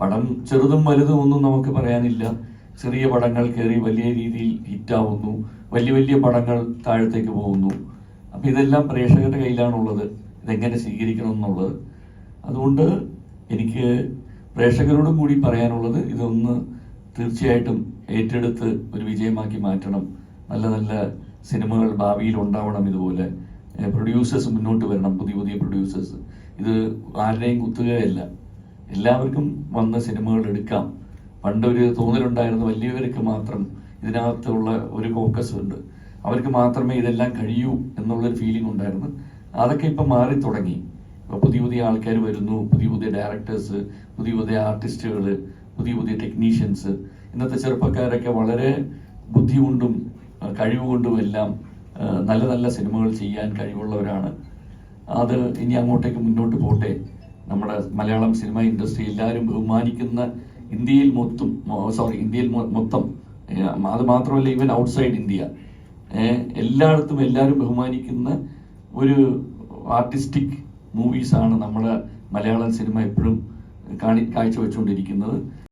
പടം ചെറുതും വലുതും ഒന്നും നമുക്ക് പറയാനില്ല. ചെറിയ പടങ്ങൾ കയറി വലിയ രീതിയിൽ ഹിറ്റാവുന്നു. വലിയ വലിയ പടങ്ങൾ താഴത്തേക്ക് പോകുന്നു. അപ്പം ഇതെല്ലാം പ്രേക്ഷകരുടെ കയ്യിലാണുള്ളത്. ഇതെങ്ങനെ സ്വീകരിക്കണം എന്നുള്ളത് അതുകൊണ്ട് എനിക്ക് പ്രേക്ഷകരോടും കൂടി പറയാനുള്ളത് ഇതൊന്ന് തീർച്ചയായിട്ടും ഏറ്റെടുത്ത് ഒരു വിജയമാക്കി മാറ്റണം. നല്ല നല്ല സിനിമകൾ ഭാവിയിൽ ഉണ്ടാവണം ഇതുപോലെ. പ്രൊഡ്യൂസേഴ്സ് മുന്നോട്ട് വരണം. പുതിയ പുതിയ പ്രൊഡ്യൂസേഴ്സ്. ഇത് ആരുടെയും കുത്തുകയല്ല. എല്ലാവർക്കും വന്ന സിനിമകൾ എടുക്കാം. പണ്ടൊരു തോന്നലുണ്ടായിരുന്നു വലിയവർക്ക് മാത്രം ഇതിനകത്തുള്ള ഒരു ഫോക്കസ് ഉണ്ട്. അവർക്ക് മാത്രമേ ഇതെല്ലാം കഴിയൂ എന്നുള്ളൊരു ഫീലിംഗ് ഉണ്ടായിരുന്നു. അതൊക്കെ ഇപ്പം മാറി തുടങ്ങി. ഇപ്പോൾ പുതിയ പുതിയ ആൾക്കാർ വരുന്നു പുതിയ പുതിയ ഡയറക്ടേഴ്സ് പുതിയ പുതിയ ആർട്ടിസ്റ്റുകൾ പുതിയ പുതിയ ടെക്നീഷ്യൻസ് ഇന്നത്തെ ചെറുപ്പക്കാരൊക്കെ വളരെ ബുദ്ധി കൊണ്ടും അഹ് കഴിവ് കൊണ്ടും എല്ലാം നല്ല നല്ല സിനിമകൾ ചെയ്യാൻ കഴിവുള്ളവരാണ്. അത് ഇനി അങ്ങോട്ടേക്ക് മുന്നോട്ട് പോട്ടെ. നമ്മുടെ മലയാളം സിനിമ ഇൻഡസ്ട്രി എല്ലാവരും ബഹുമാനിക്കുന്ന ഇന്ത്യയിൽ മൊത്തം സോറി ഇന്ത്യയിൽ മൊത്തം അത് മാത്രമല്ല ഈവൻ ഔട്ട്സൈഡ് ഇന്ത്യ. എല്ലായിടത്തും എല്ലാവരും ബഹുമാനിക്കുന്ന ഒരു ആർട്ടിസ്റ്റിക് മൂവീസാണ് നമ്മുടെ മലയാളം സിനിമ എപ്പോഴും കാണി കാഴ്ചവെച്ചുകൊണ്ടിരിക്കുന്നത്.